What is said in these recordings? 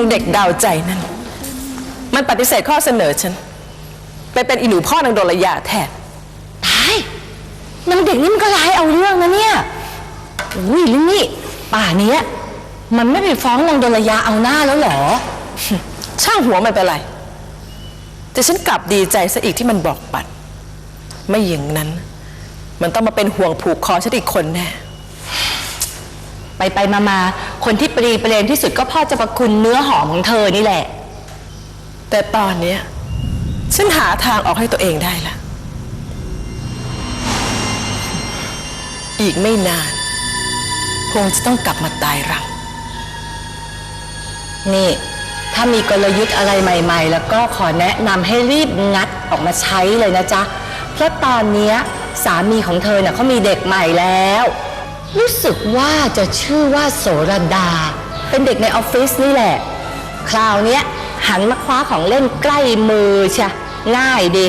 างเด็กดาวใจนั่น มันปฏิเสธข้อเสนอฉัน ไปเป็นอีหนูพ่อนางโดลยาแทนตายนางเด็กนี่มันก็ร้ายเอาเรื่องนะเนี่ยอุ้ยแล้วนี่ป่าเนี้ยมันไม่ไปฟ้องนางดลยาเอาหน้าแล้วเหรอ ช่างหัวมันเป็นไรแต่ฉันกลับดีใจซะอีกที่มันบอกปัด ไม่อย่างนั้น มันต้องมาเป็นห่วงผูกคอฉันอีกคนแน่ ไปไปมามาคนที่ปรีประเรนที่สุดก็พ่อเจะประคุณเนื้อหอมของเธอนี่แหละ แต่ตอนเนี้ยฉันหาทางออกให้ตัวเองได้ละอีกไม่นาน คงจะต้องกลับมาตายรัง นี่ ถ้ามีกลยุทธ์อะไรใหม่ ๆ แล้วก็ขอแนะนำให้รีบงัดออกมาใช้เลยนะจ๊ะ เพราะตอนเนี้ยสามีของเธอเน่ะเขามีเด็กใหม่แล้ว รู้สึกว่าจะชื่อว่าโสรดา เป็นเด็กในออฟฟิศนี่แหละ คราวเนี้ยหันมาคว้าของเล่นใกล้มือใชะง่ายดี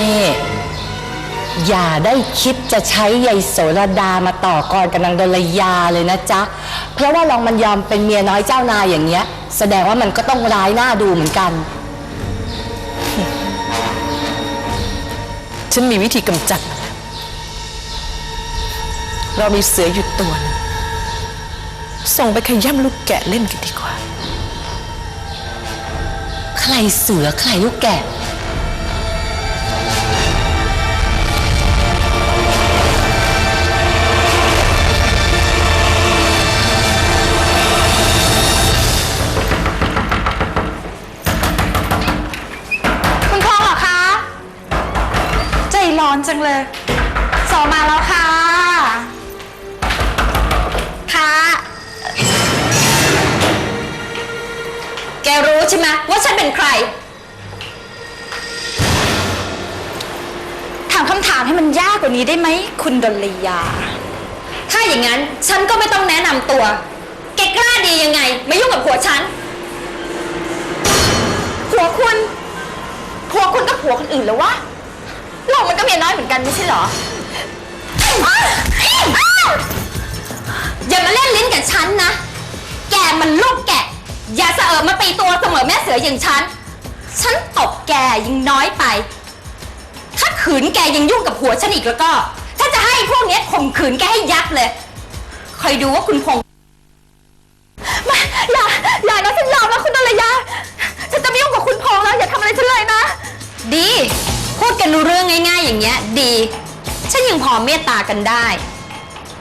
นี่ อย่าได้คิดจะใช้ยายโสรดามาต่อกรกับนางดลยาเลยนะจ๊ะ เพราะว่าลองมันยอมเป็นเมียน้อยเจ้านายอย่างเงี้ย แสดงว่ามันก็ต้องร้ายหน้าดูเหมือนกัน ฉันมีวิธีกำจัดมันเรามีเสืออยู่ตัวนึงส่งไปขย่ำลูกแกะเล่นกันดีกว่า ใครเสือใครลูกแกะ ร้องเลยสอมาแล้วค่ะ ค่ะ แกรู้ใช่ไหมว่าฉันเป็นใคร ถามคำถามให้มันยากกว่านี้ได้ไหม คุณดลยา ถ้าอย่างนั้นฉันก็ไม่ต้องแนะนำตัว แกกล้าดียังไงมายุ่งกับผัวฉัน ผัวคุณ ผัวคุณก็ผัวคนอื่นแล้ววะ เรามันก็เมียน้อยเหมือนกันไม่ใช่เหรออ้าวอ้าวอย่ามาเล่นลิ้นกับฉันนะ แกมันลูกแกะ อย่าเสอะมาตีตัวเสมอแม่เสืออย่างฉัน ฉันตบแกยังน้อยไป ถ้าขืนแกยังยุ่งกับผัวฉันอีกแล้วก็ ถ้าจะให้พวกเนี้ยข่มขืนแกให้ยับเลย คอยดูว่าคุณพง นี้ยดี ฉันยังพอเมตตากันได้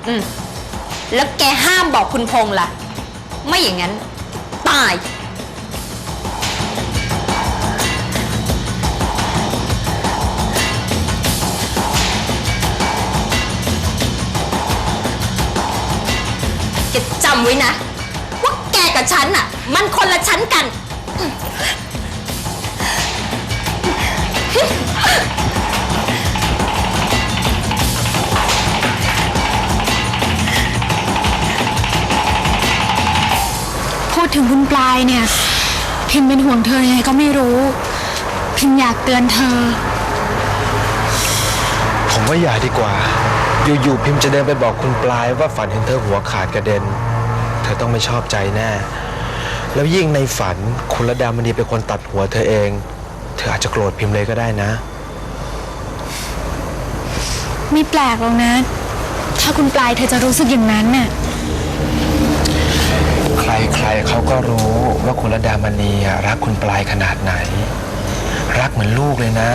อืม แล้วแกห้ามบอกคุณพงษ์ล่ะ ไม่อย่างนั้น ตาย แกจำไว้นะ ว่าแกกับฉันน่ะ มันคนละชั้นกัน พูดถึงคุณปลายเนี่ย พิมเป็นห่วงเธอยังไงก็ไม่รู้ พิมอยากเตือนเธอ ผมว่าอย่าดีกว่า อยู่ๆพิมพ์จะเดินไปบอกคุณปลายว่าฝันเห็นเธอหัวขาดกระเด็น เธอต้องไม่ชอบใจแน่ แล้วยิ่งในฝันคุณระดามณีเป็นคนตัดหัวเธอเอง เธออาจจะโกรธพิมพ์เลยก็ได้นะ ไม่แปลกหรอกนะ ถ้าคุณปลายเธอจะรู้สึกอย่างนั้นน่ะ ใครๆเขาก็รู้ว่าคุณระดามณีอะรักคุณปลายขนาดไหน รักเหมือนลูกเลยนะ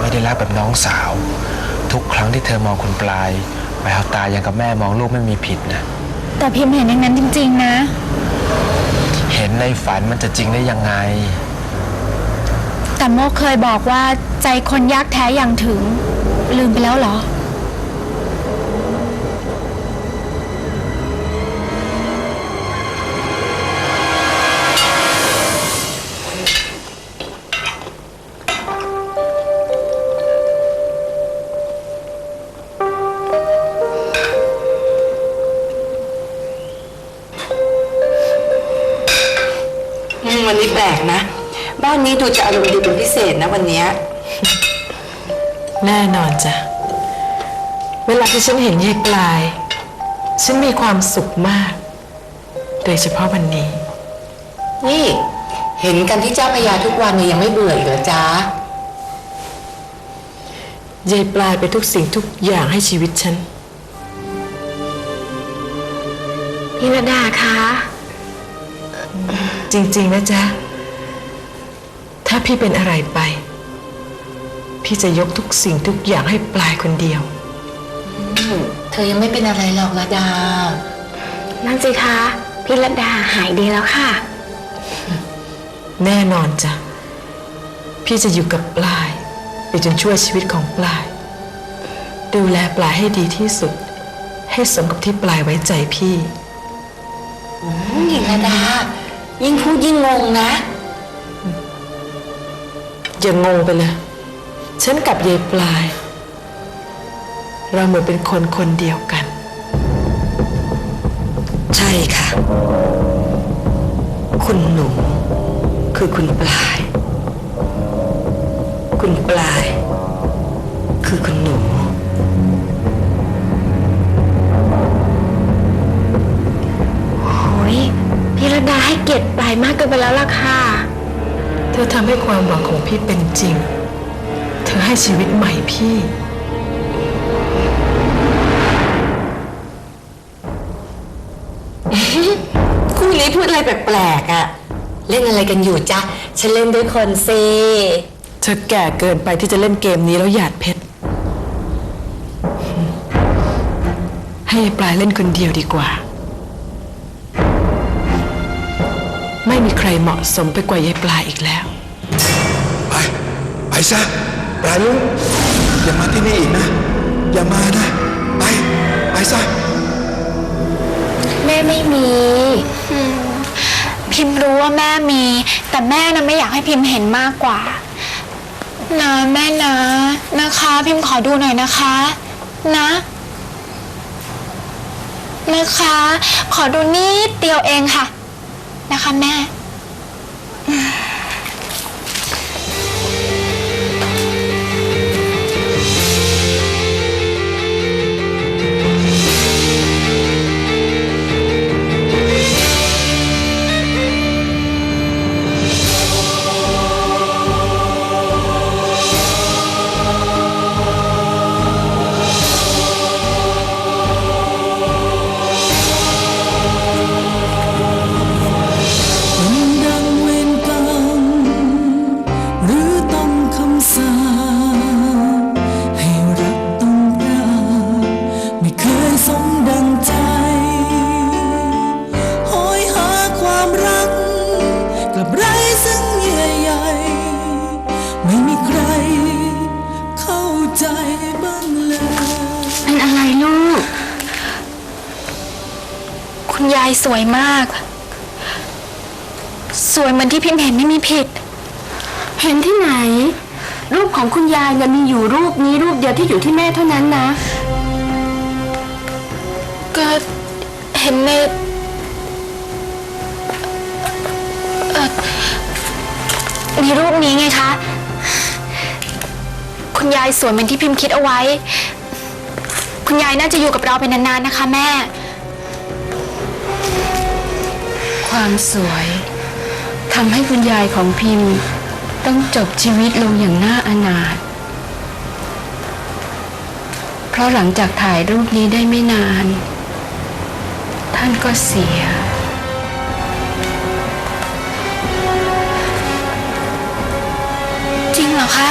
ไม่ได้รักแบบน้องสาว ทุกครั้งที่เธอมองคุณปลายแววตายังกับแม่มองลูกไม่มีผิดนะ แต่พิมเห็นอย่างนั้นจริง ๆ นะ เห็นในฝันมันจะจริงได้ยังไง แต่โมกเคยบอกว่าใจคนยากแท้อย่างถึง ลืมไปแล้วเหรอ นนี้แปลกนะ บ้านนี้ดูจะอารมณ์ดีเป็นพิเศษนะวันเนี้ยแน่นอนจ้ะ เวลาที่ฉันเห็นยายปลาย ฉันมีความสุขมาก โดยเฉพาะวันนี้ นี่เห็นกันที่เจ้าพระยาทุกวันเนี่ยยังไม่เบื่ออีกเหรอจ๊ะ ยายปลายไปนทุกสิ่งทุกอย่างให้ชีวิตฉัน พี่ระดาคะ จริง ๆ นะจ๊ะ ถ้าพี่เป็นอะไรไป พี่จะยกทุกสิ่งทุกอย่างให้ปลายคนเดียว เธอยังไม่เป็นอะไรหรอกระดา นั่นสิคะ พี่ระดาหายดีแล้วค่ะ แน่นอนจ้ะ พี่จะอยู่กับปลายไปจนชั่วชีวิตของปลาย ดูแลปลายให้ดีที่สุด ให้สมกับที่ปลายไว้ใจพี่นี่ระดา ยิ่งพูดยิ่งงงนะ อย่างงงไปเลย ฉันกับยายปลาย เราเหมือนเป็นคนคนเดียวกัน ใช่ค่ะ คุณหนูคือคุณปลาย คุณปลาย คือคุณหนูโให้เกียรติปลายมากเกินไปแล้วล่ะค่ะ เธอทำให้ความหวังของพี่เป็นจริง เธอให้ชีวิตใหม่พี่ คู่นี้พูดอะไรแปลกๆอะเล่นอะไรกันอยู่จ๊ะ ฉันเล่นด้วยคนสิเธอแก่เกินไปที่จะเล่นเกมนี้แล้วหยาดเพชร ให้ปลายเล่นคนเดียวดีกว่า ไม่มีใครเหมาะสมไปกว่ายายปลายอีกแล้ว ไป ไปซะปลาลุงอย่ามาที่นี่อีกนะ อย่ามานะ ไป ไปซะ แม่ไม่มีอืมพิมพ์รู้ว่าแม่มี แต่แม่นะไม่อยากให้พิมพ์เห็นมากกว่า นะแม่นะ นะคะ พิมพ์ขอดูหน่อยนะคะ นะ นะคะ ขอดูนิดเดียวเองค่ะ นะคะแม่ สวยมาก สวยเหมือนที่พิมพ์เห็นไม่มีผิด เห็นที่ไหน รูปของคุณยายเนี่ยมีอยู่รูปนี้รูปเดียวที่อยู่ที่แม่เท่านั้นนะ ก็เห็นในเอ่อในรูปนี้ไงคะ คุณยายสวยเหมือนที่พิมพ์คิดเอาไว้ คุณยายน่าจะอยู่กับเราไปนานๆนะคะ แม่ ความสวยทำให้คุณยายของพิมพ์ ต้องจบชีวิตลงอย่างน่าอนาถเพราะหลังจากถ่ายรูปนี้ได้ไม่นาน ท่านก็เสีย จริงเหรอคะ